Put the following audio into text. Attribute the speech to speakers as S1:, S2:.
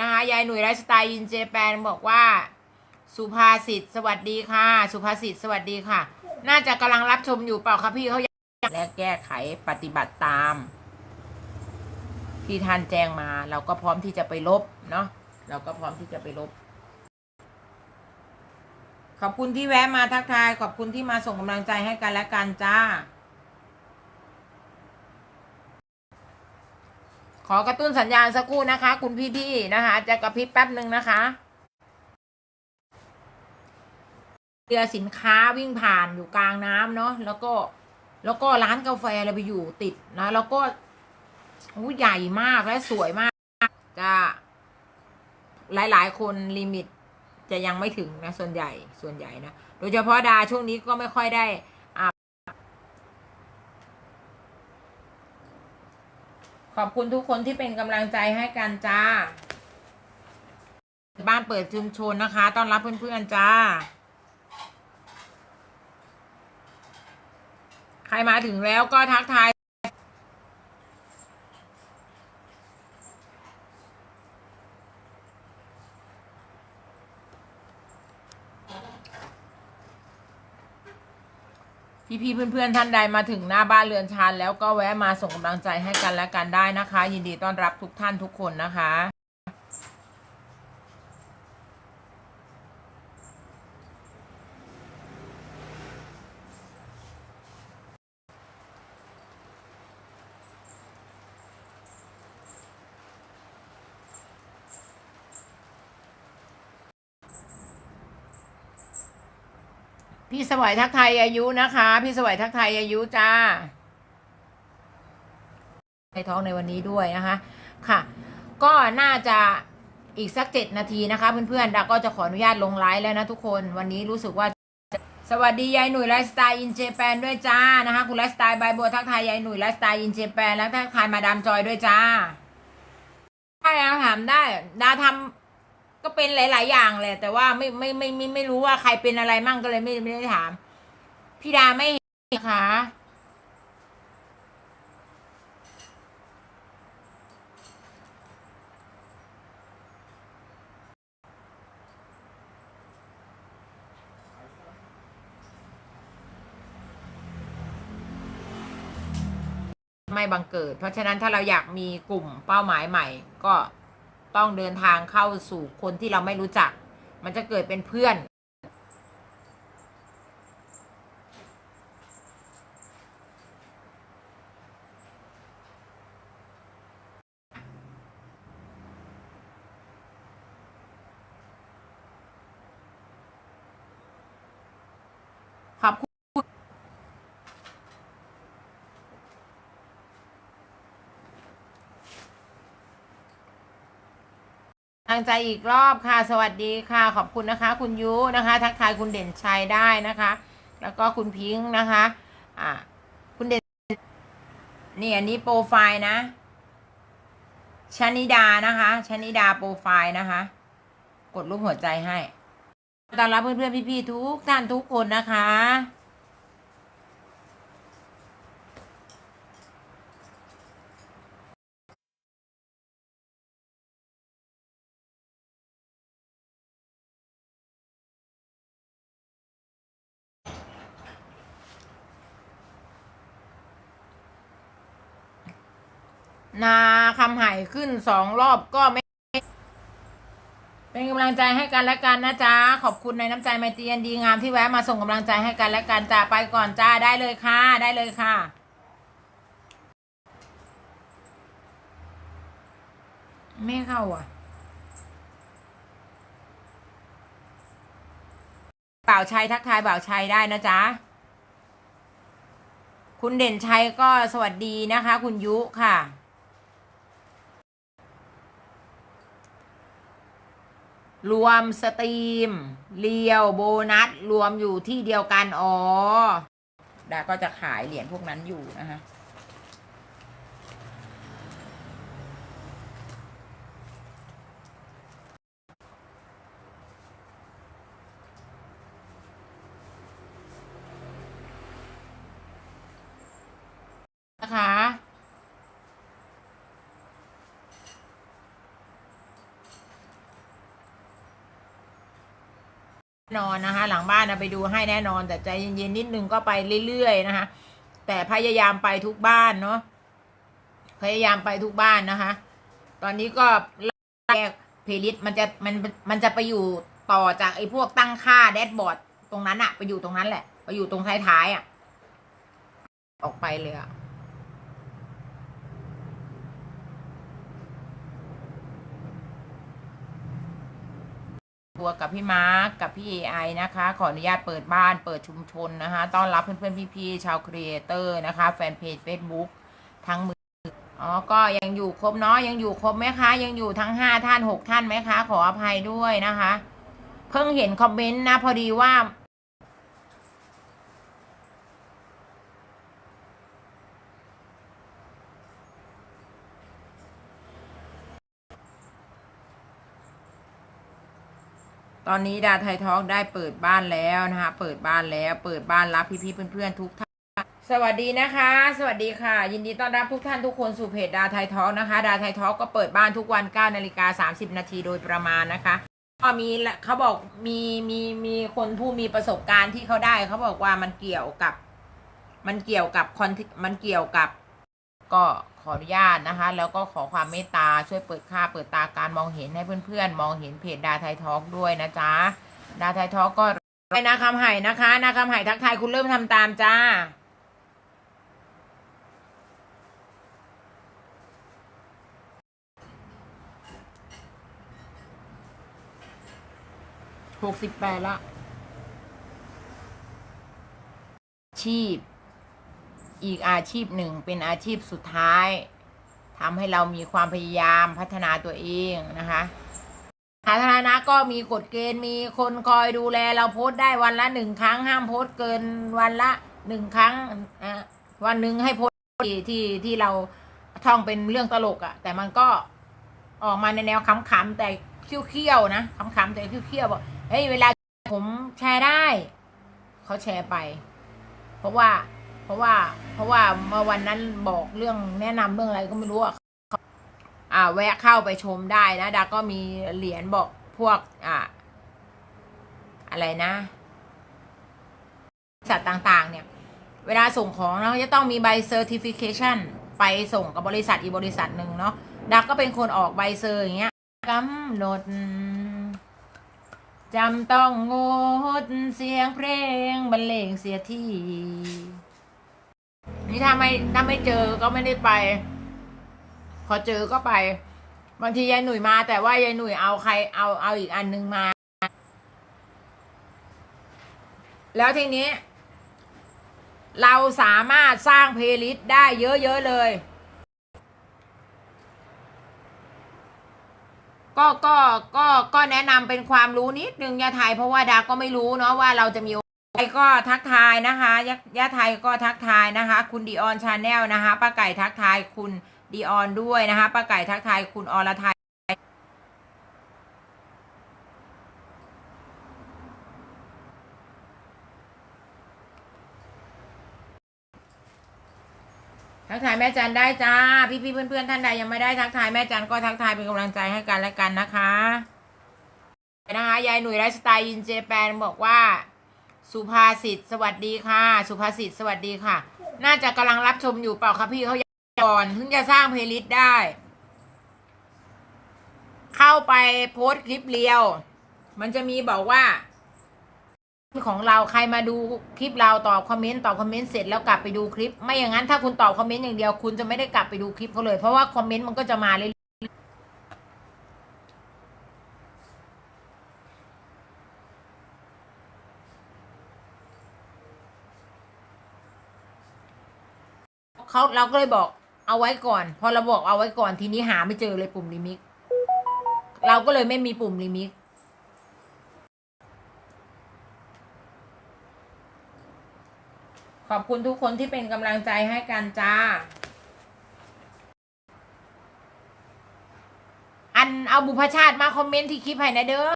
S1: นะคะยายหนุ่ยไลฟ์สไตล์อินเจแปนบอกว่า สุภาษิตสวัสดีค่ะ สุภาษิตสวัสดีค่ะ น่าจะกำลังรับชมอยู่เปล่าคะพี่เขาอยากและแก้ไขปฏิบัติตาม ที่ท่านแจ้งมา เราก็พร้อมที่จะไปลบเนาะเราก็พร้อมที่จะไปลบ ขอบคุณที่แวะมาทักทาย ขอบคุณที่มาส่งกำลังใจให้กันและกันจ้า ขอกระตุ้นสัญญาณสักครู่นะคะ คุณพี่พี่ๆนะคะ จะกระพริบแป๊บหนึ่งนะคะเรือสินค้าวิ่งผ่านอยู่กลางน้ำเนาะแล้วก็แล้วก็ร้านกาแฟเราไปอยู่ติดนะแล้วก็อู้ใหญ่มากและสวยมากจะหลายๆ คนลิมิตจะยังไม่ถึงนะส่วนใหญ่ส่วนใหญ่นะโดยเฉพาะดาช่วงนี้ก็ไม่ค่อยได้อ่า ขอบคุณทุกคนที่เป็นกำลังใจให้กันจ้า บ้านเปิดชุมชนนะคะต้อนรับเพื่อนๆจ้า ใครมาถึงแล้วก็ทักทาย พี่ๆเพื่อนๆท่านใดมาถึงหน้าบ้านเรือนชานแล้วก็แวะมาส่งกำลังใจให้กันและกันได้นะคะ ยินดีต้อนรับทุกท่านทุกคนนะคะ พี่สวัยทักไทยอายุนะคะ พี่สวัยทักไทยอายุจ้าในท้องในวันนี้ด้วยนะคะ ค่ะ ก็น่าจะอีกสักเจ็ดนาทีนะคะ เพื่อนๆดาก็จะขออนุญาตลงไลฟ์แล้วนะทุกคนวันนี้รู้สึกว่า สวัสดียายหนุ่ยไลฟ์สไตล์อินเจแปนด้วยจ้านะคะ คุณไลฟ์สไตล์ใบบัวทักทายยายหนุ่ยไลฟ์สไตล์อินเจแปนแล้วทักทายมาดามจอยด้วยจ้าได้นะถามได้ดาทำ ก็เป็นหลาย ๆ อย่างแหละแต่ว่าไม่ไม่ไม่ไม่ไม่รู้ว่าใครเป็นอะไรมั่งก็เลยไม่ไม่ได้ถาม พี่ดาไม่เห็นนะคะไม่บังเกิด เพราะฉะนั้นถ้าเราอยากมีกลุ่มเป้าหมายใหม่ก็ ต้องเดินทางเข้าสู่คนที่เราไม่รู้จัก มันจะเกิดเป็นเพื่อน ทางใจอีกรอบค่ะ สวัสดีค่ะ ขอบคุณนะคะ คุณยุนะคะ ทักทายคุณเด่นชัยได้นะคะ แล้วก็คุณพิงค์นะคะ อ่าคุณเด่นนี่อันนี้โปรไฟล์นะชนิดานะคะชนิดาโปรไฟล์นะคะ กดรูปหัวใจให้ต้อนรับเพื่อนๆพี่ๆทุกท่านทุกคนนะคะ นาคำไหายขึ้นสองรอบก็ไม่ เป็นกำลังใจให้กันและกันนะจ๊ะ ขอบคุณในน้ำใจไมตรีอันดีงามที่แวะมาส่งกำลังใจให้กันและกันจ้าไปก่อนจ้าได้เลยค่ะ ได้เลยค่ะไม่เข้าอะบ่าวชัยทักทายบ่าวชัยได้นะจ๊ะ คุณเด่นชัยก็สวัสดีนะคะ คุณยุค่ะ รวมสตรีมเรียวโบนัส รวมอยู่ที่เดียวกันอ๋อดาก็จะขายเหรียญพวกนั้นอยู่นะคะนะคะ นอนนะคะ หลังบ้านนะไปดูให้แน่นอน แต่ใจเย็นๆนิดนึงก็ไปเรื่อยๆนะคะ แต่พยายามไปทุกบ้านเนาะพยายามไปทุกบ้านนะคะ ตอนนี้ก็แรกเพลิสมันจะมันมันจะไปอยู่ต่อจากไอ้พวกตั้งค่าแดชบอร์ดตรงนั้นอะไปอยู่ตรงนั้นแหละ ไปอยู่ตรงท้ายๆอะออกไปเลยอะ วกับพี่มาร์กกับพี่ AI นะคะ ขออนุญาตเปิดบ้านเปิดชุมชนนะคะ ต้อนรับเพื่อนๆ พี่ๆ ชาวครีเอเตอร์นะคะ แฟนเพจ Facebook ทั้งมือ อ๋อ ก็ยังอยู่ครบเนาะ ยังอยู่ครบไหมคะ ยังอยู่ทั้งห้าท่านหกท่านไหมคะ ขออภัยด้วยนะคะ เพิ่งเห็นคอมเมนต์นะ พอดีว่า ตอนนี้ดาไทยทอกได้เปิดบ้านแล้วนะคะ เปิดบ้านแล้ว เปิดบ้านรับพี่ๆเพื่อนๆทุกท่านสวัสดีนะคะ สวัสดีค่ะ ยินดีต้อนรับทุกท่านทุกคนสู่เพจดาไทยทอกนะคะ ดาไทยทอกก็เปิดบ้านทุกวัน9นาฬิกา30 นาทีโดยประมาณนะคะก็มีเขาบอกมีมีมีคนผู้มีประสบการณ์ที่เขาได้เขาบอกว่ามันเกี่ยวกับ มันเกี่ยวกับคอนมันเกี่ยวกับ ก็ ขออนุญาตนะคะ แล้วก็ขอความเมตตาช่วยเปิดค่าเปิดตาการมองเห็นให้เพื่อนๆ มองเห็นเพจดาไทยทอล์กด้วยนะจ๊ะดาไทยทอล์กก็ไปนาคำไห่นะคะนาคำไห่ทักทายคุณเริ่มทำตามจ้าหกสิบแปดละ ชีพ อีกอาชีพหนึ่งเป็นอาชีพสุดท้ายทำให้เรามีความพยายามพัฒนาตัวเองนะคะสาธารณะก็มีกฎเกณฑ์มีคนคอยดูแลเราโพสต์ได้วันละหนึ่งครั้งห้ามโพสต์เกินวันละหนึ่งครั้งวันหนึ่งให้โพสต์ที่ที่เราท่องเป็นเรื่องตลกอะ่ะแต่มันก็ออกมาในแนวขำๆแต่เคี้ยวๆนะขำๆแต่เคี้ยวๆบอกเฮ้ยเวลาผมแชร์ได้เขาแชร์ไป เพราะว่า เพราะว่า เพราะว่าเมื่อวันนั้นบอกเรื่องแนะนำเรื่องอะไรก็ไม่รู้อะอ่า แวะเข้าไปชมได้นะดาก็มีเหรียญบอกพวก อ่า อะไรนะสัตว์ต่างๆ เนี่ย เวลาส่งของนะจะต้องมีใบเซอร์ติฟิเคชันไปส่งกับบริษัทอีกบริษัทหนึ่งเนาะดักก็เป็นคนออกใบเซอร์อย่างเงี้ยกำหนดจำต้องงดเสียงเพลงบรรเลงเสียที นี่ถ้าไม่ถ้าไม่เจอก็ไม่ได้ไป พอเจอก็ไปบางทียายหนุ่ยมา แต่ว่ายายหนุ่ยเอาใครเอาเอาอีกอันนึงมา แล้วทีนี้ เราสามารถสร้างเพลย์ลิสต์ได้เยอะ ๆ เลย ก็ก็ก็ก็แนะนำเป็นความรู้นิดนึงย่าไทยเพราะว่าดาก็ไม่รู้เนาะว่าเราจะมี ใครก็ทักทายนะคะยะยะไทยก็ทักทายนะคะ คุณดีออนชาแนลนะคะป้าไก่ทักทายคุณดีออนด้วยนะคะป้าไก่ทักทายคุณอรไทยทักทายแม่จันได้จ้า พี่ๆเพื่อนๆท่านใดยังไม่ได้ทักทายแม่จันก็ทักทายเป็นกำลังใจให้กันและกันนะคะนะคะยายหนุ่ยไลฟ์สไตล์ยินเจแปนบอกว่า สุภาษิตสวัสดีค่ะ สุภาษิตสวัสดีค่ะ น่าจะกำลังรับชมอยู่เปล่าคะพี่เขาก่อนถึงจะสร้างเพลย์ลิสต์ได้ เข้าไปโพสต์คลิปเรียว มันจะมีบอกว่า ของเราใครมาดูคลิปเราตอบคอมเมนต์ตอบคอมเมนต์เสร็จแล้วกลับไปดูคลิป ไม่อย่างนั้นถ้าคุณตอบคอมเมนต์อย่างเดียว คุณจะไม่ได้กลับไปดูคลิปเขาเลย เพราะว่าคอมเมนต์มันก็จะมาเรื่อย เขาเราก็เลยบอกเอาไว้ก่อน พอเราบอกเอาไว้ก่อนทีนี้หาไม่เจอเลยปุ่มลิมิกเราก็เลยไม่มีปุ่มลิมิกขอบคุณทุกคนที่เป็นกำลังใจให้กันจ้า อันเอาบุพชาติมาคอมเมนต์ที่คลิปให้นะเด้อ